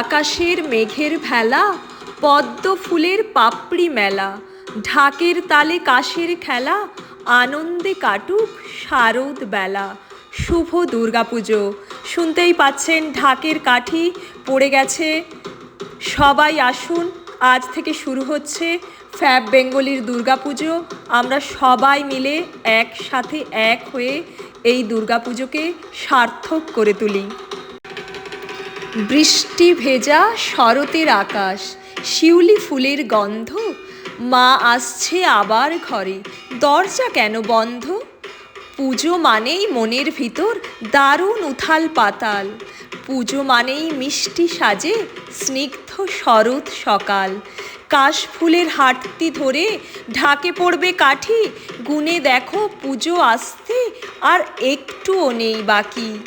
আকাশের মেঘের ভেলা, পদ্ম ফুলের পাপড়ি মেলা, ঢাকের তালে কাশের খেলা, আনন্দে কাটুক শারদ বেলা। শুভ দুর্গাপুজো। শুনতেই পাচ্ছেন ঢাকের কাঠি পড়ে গেছে। সবাই আসুন, আজ থেকে শুরু হচ্ছে ফ্যাব বেঙ্গলির দুর্গাপুজো। আমরা সবাই মিলে একসাথে এক হয়ে এই দুর্গাপুজোকে সার্থক করে তুলি। বৃষ্টি ভেজা শরতের আকাশ, শিউলি ফুলের গন্ধ, মা আসছে আবার ঘরে, দরজা কেন বন্ধ? পুজো মানেই মনের ভিতর দারুণ উথাল পাতাল, পুজো মানেই মিষ্টি সাজে স্নিগ্ধ শরৎ সকাল কাশফুলের হাটতি ধরে ঢাকে পড়বে কাঠি, গুনে দেখো পুজো আসতে আর একটুও নেই বাকি।